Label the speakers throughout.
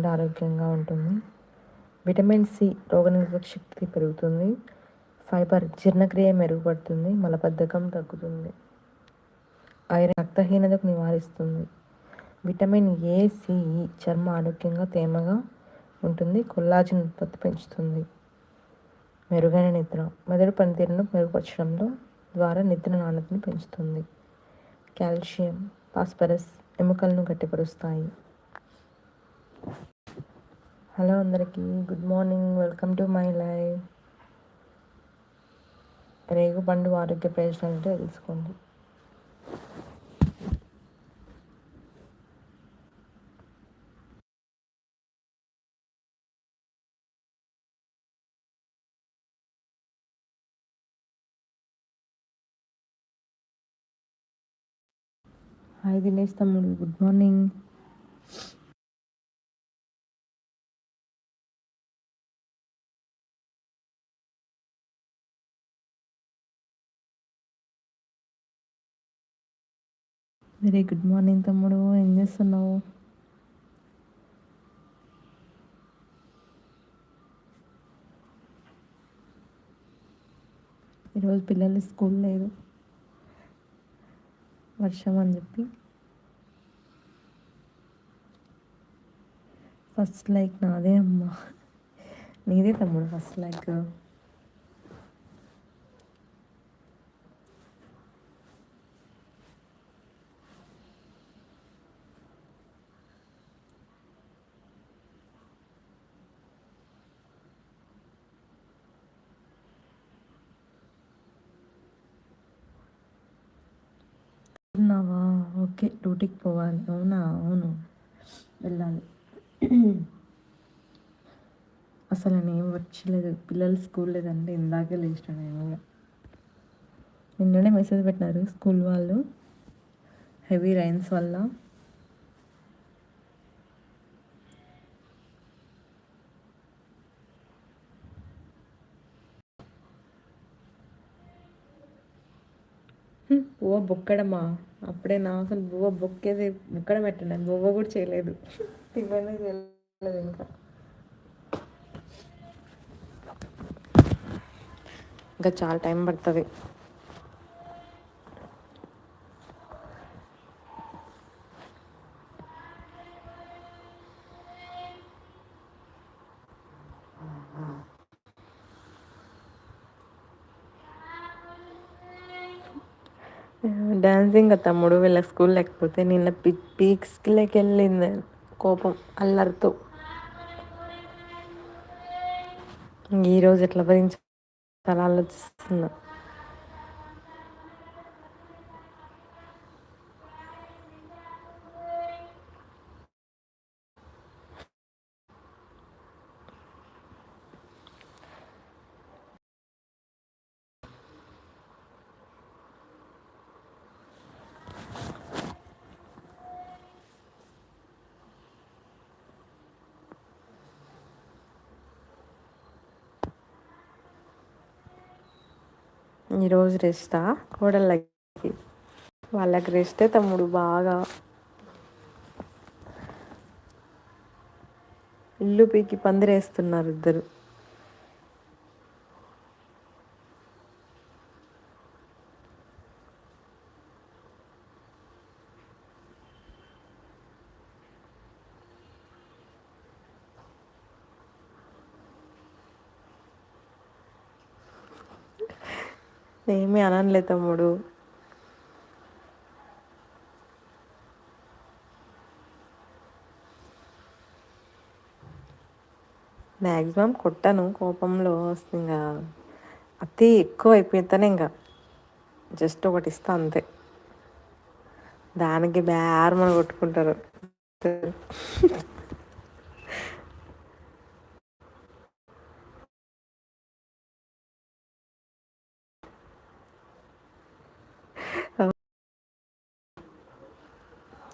Speaker 1: గుండె ఆరోగ్యంగా ఉంటుంది. విటమిన్ సి రోగనిరోధక శక్తి పెరుగుతుంది. ఫైబర్ జీర్ణక్రియ మెరుగుపడుతుంది. మలబద్ధకం తగ్గుతుంది. ఐరన్ రక్తహీనతకు నివారిస్తుంది. విటమిన్ ఏ సిఈ చర్మ ఆరోగ్యంగా తేమగా ఉంటుంది. కొల్లాజిన్ ఉత్పత్తి పెంచుతుంది. మెరుగైన నిద్ర. మెదడు పనితీరును మెరుగుపరచడంలో ద్వారా నిద్ర నాణ్యతను పెంచుతుంది. కాల్షియం ఫాస్ఫరస్ ఎముకలను గట్టిపరుస్తాయి. హలో అందరికీ good morning welcome to my live రేగు పండు ఆరోగ్య ప్రయోజనాలు తెలుసుకోండి. హాయ్ దినేష్ తమ్ముడు good morning. Very good morning తమ్ముడు. ఏం చేస్తున్నావు? ఈరోజు పిల్లలు స్కూల్ లేదు. వర్షం అని చెప్పి. ఫస్ట్ లైక్ నాదే అమ్మా. నీదే తమ్ముడు ఫస్ట్ లైక్. ఉన్నావా ఓకే డ్యూటీకి పోవాలి. అవునా? అవును. వెళ్ళాలి. అసలు నేను వచ్చలేదు పిల్లలు స్కూల్ లేదంటే ఇందాకే లేచిన నేను కూడా. నిన్ననే మెసేజ్ పెట్టినారు స్కూల్ వాళ్ళు. హెవీ రైన్స్ వల్ల. బువ్వ బొక్కడమా? అప్పుడే నా అసలు బువ్వ బొక్కేది బొక్కడం పెట్టండి బువ్వ కూడా చేయలేదు. ఇవన్నీ చేయలేదు ఇంకా. ఇంకా చాలా టైం పడుతుంది. డాన్సింగ్ తమ్ముడు వీళ్ళ స్కూల్ లేకపోతే నిన్న పీ పీక్స్కి వెళ్ళింది. కోపం అల్లరితో. ఈరోజు ఎట్లా భరించాలి ఆలోచిస్తున్నా. ఈరోజు రెస్టా కోడళ్ళకి. వాళ్ళకి రెస్టే తమ్ముడు బాగా. ఇల్లు పీకి పందిరేస్తున్నారు ఇద్దరు. ఏమీ అనలే తమ్ముడు. మ్యాక్సిమం కొట్టాను కోపంలో ఇంకా. అతి ఎక్కువ అయిపోతానే ఇంకా. జస్ట్ ఒకటి ఇస్తా అంతే. దానికి బేరమని కొట్టుకుంటారు.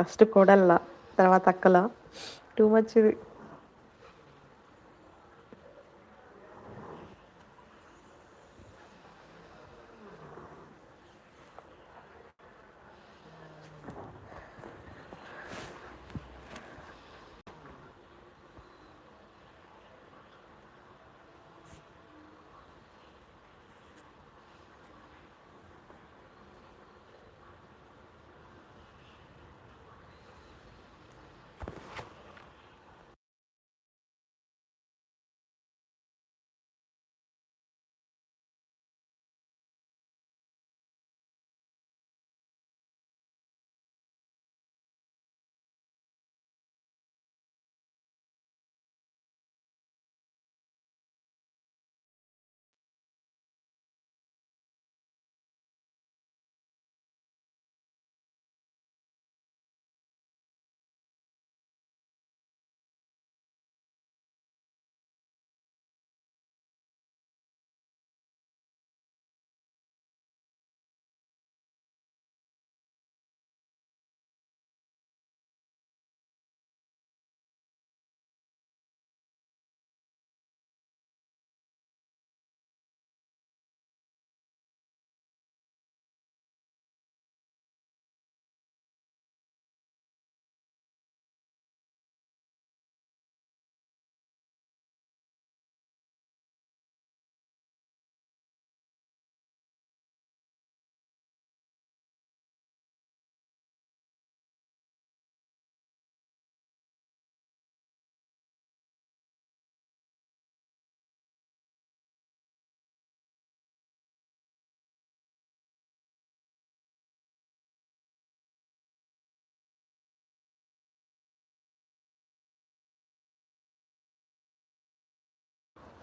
Speaker 1: ఫస్ట్ కోడల్లా తర్వాత అక్కల. టూ మచ్ ఇది.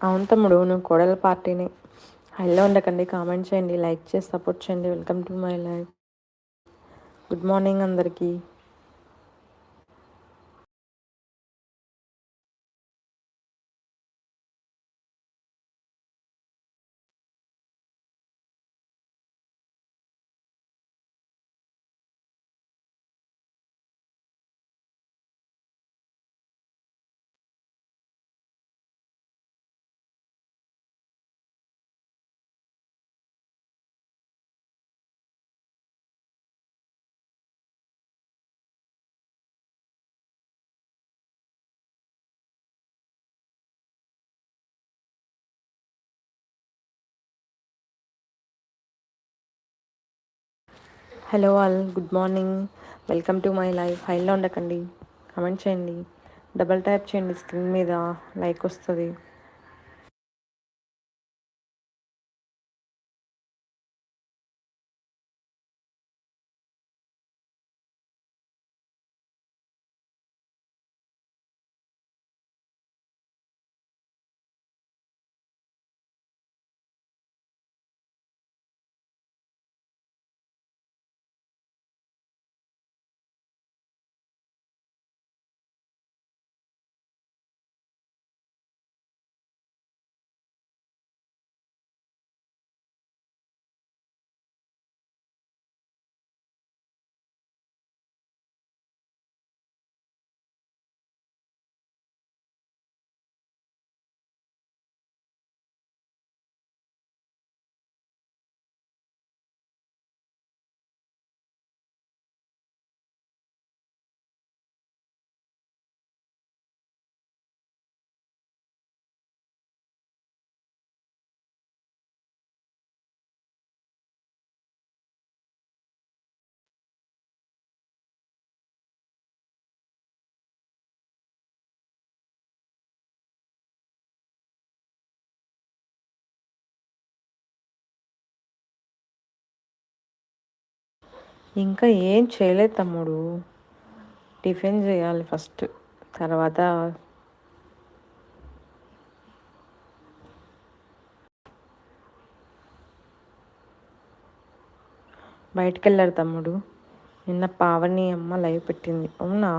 Speaker 1: అవును తమ్ముడు నువ్వు కోడల పార్టీని హైలో ఉండకండి కామెంట్ చేయండి లైక్ చేసి సపోర్ట్ చేయండి. Welcome to my life. Good morning అందరికీ. Hello all good morning. Welcome to my life. హైలో ఉండకండి. కమెంట్ చేయండి. డబల్ ట్యాప్ చేయండి స్క్రీన్ మీద. లైక్ వస్తుంది. ఇంకా ఏం చేయలేదు తమ్ముడు. టిఫిన్ చేయాలి ఫస్ట్. తర్వాత బయటికి వెళ్ళారు తమ్ముడు. నిన్న పావని అమ్మ లైవ్ పెట్టింది. అవునా?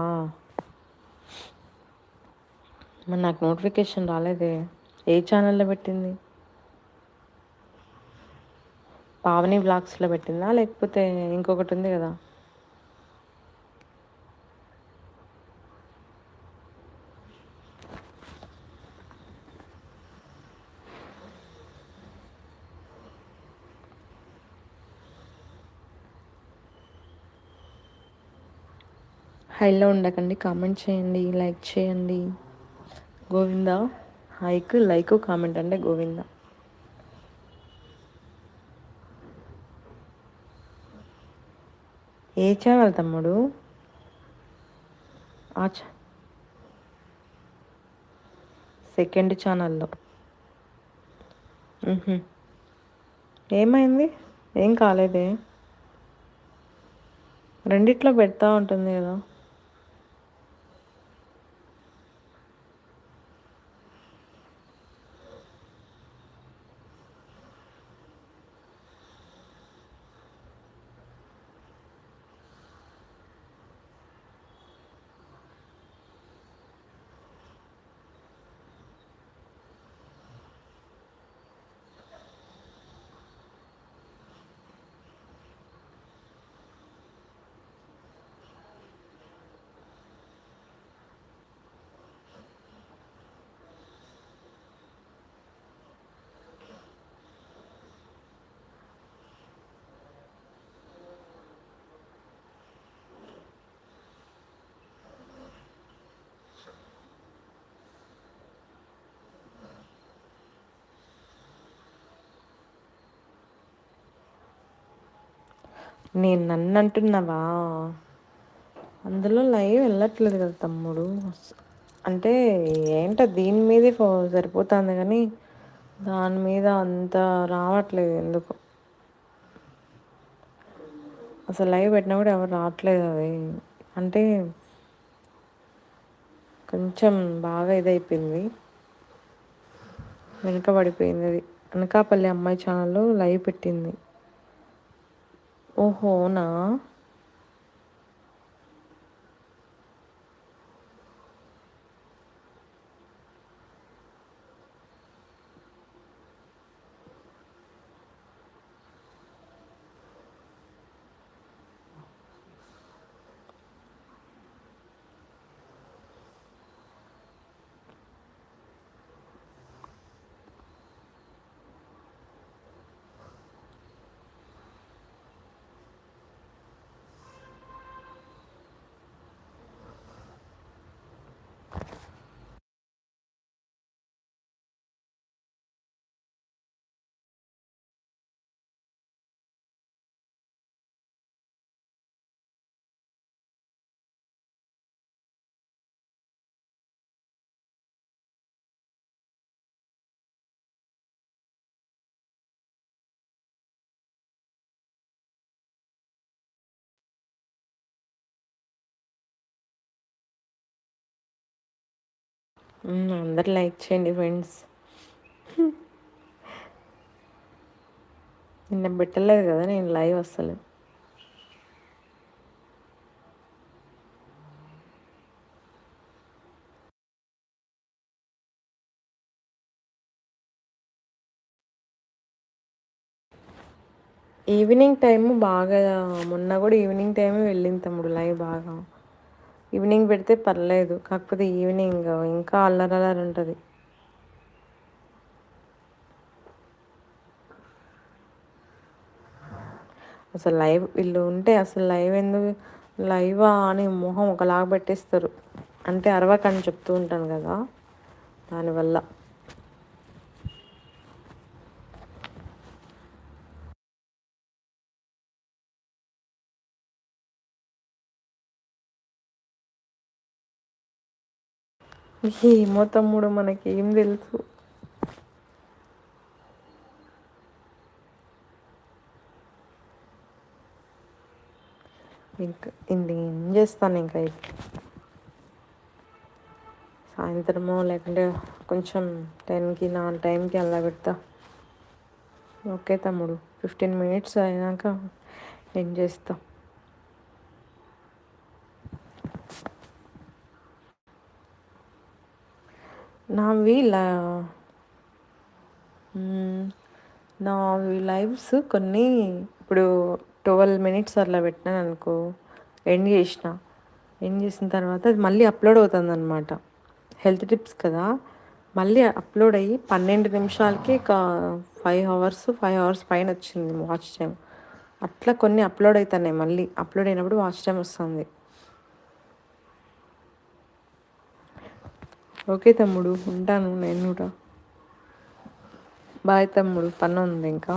Speaker 1: మరి నాకు నోటిఫికేషన్ రాలేదే. ఏ ఛానల్లో పెట్టింది? పావని బ్లాగ్స్లో పెట్టిందా? లేకపోతే ఇంకొకటి ఉంది కదా? హైలో ఉండకండి కామెంట్ చేయండి లైక్ చేయండి. గోవింద హైక్ లైక్ కామెంట్ అంటే గోవిందా. ఏ ఛానల్ తమ్ముడు? ఆ సెకండ్ ఛానల్లో. ఏమైంది? ఏం కాలేదే? రెండిట్లో పెడతా ఉంటుంది కదా. నేను నన్ను అంటున్నావా అందులో లైవ్ వెళ్ళట్లేదు కదా తమ్ముడు. అంటే ఏంటో దీని మీదే ఫో సరిపోతుంది కానీ దాని మీద అంత రావట్లేదు ఎందుకు? అసలు లైవ్ పెట్టినా కూడా ఎవరు రావట్లేదు అది. అంటే కొంచెం బాగా ఇదైపోయింది. వెనుకబడిపోయింది అది. అనకాపల్లి అమ్మాయి ఛానల్లో లైవ్ పెట్టింది. ఓహోనా అందరు లైక్ చేయండి ఫ్రెండ్స్. నిన్న పెట్టలేదు కదా నేను లైవ్ అసలు ఈవినింగ్ టైము బాగా మొన్న కూడా ఈవినింగ్ టైమే వెళ్ళింది తమ్ముడు లైవ్ బాగా. ఈవినింగ్ పెడితే పర్లేదు కాకపోతే ఈవినింగ్ ఇంకా అల్లరల్లరి ఉంటుంది అసలు లైవ్ వీళ్ళు ఉంటే అసలు లైవ్ ఎందుకు లైవా అని మొహం ఒకలాగా పెట్టేస్తారు. అంటే అరవకని చెప్తూ ఉంటాను కదా దానివల్ల. ఏమో తమ్ముడు మనకేం తెలుసు. ఇంకా ఏం చేస్తాను ఇంకా సాయంత్రమో లేకుంటే కొంచెం టెన్కి నా టైంకి అలా పెడతా. ఓకే తమ్ముడు ఫిఫ్టీన్ మినిట్స్ అయినాక ఏం చేస్తాను నావి నావి లైవ్స్ కొన్ని ఇప్పుడు ట్వెల్వ్ మినిట్స్ అట్లా పెట్టినాను అనుకో ఎండ్ చేసిన. ఎండ్ చేసిన తర్వాత అది మళ్ళీ అప్లోడ్ అవుతుంది అనమాట హెల్త్ టిప్స్ కదా. మళ్ళీ అప్లోడ్ అయ్యి పన్నెండు నిమిషాలకి ఒక ఫైవ్ అవర్స్ ఫైవ్ అవర్స్ పైన వచ్చింది వాచ్ టైం అట్లా కొన్ని అప్లోడ్ అవుతున్నాయి మళ్ళీ. అప్లోడ్ అయినప్పుడు వాచ్ టైం వస్తుంది. ఓకే తమ్ముడు ఉంటాను నేను కూడా. బాయ్ తమ్ముడు పని ఉంది ఇంకా.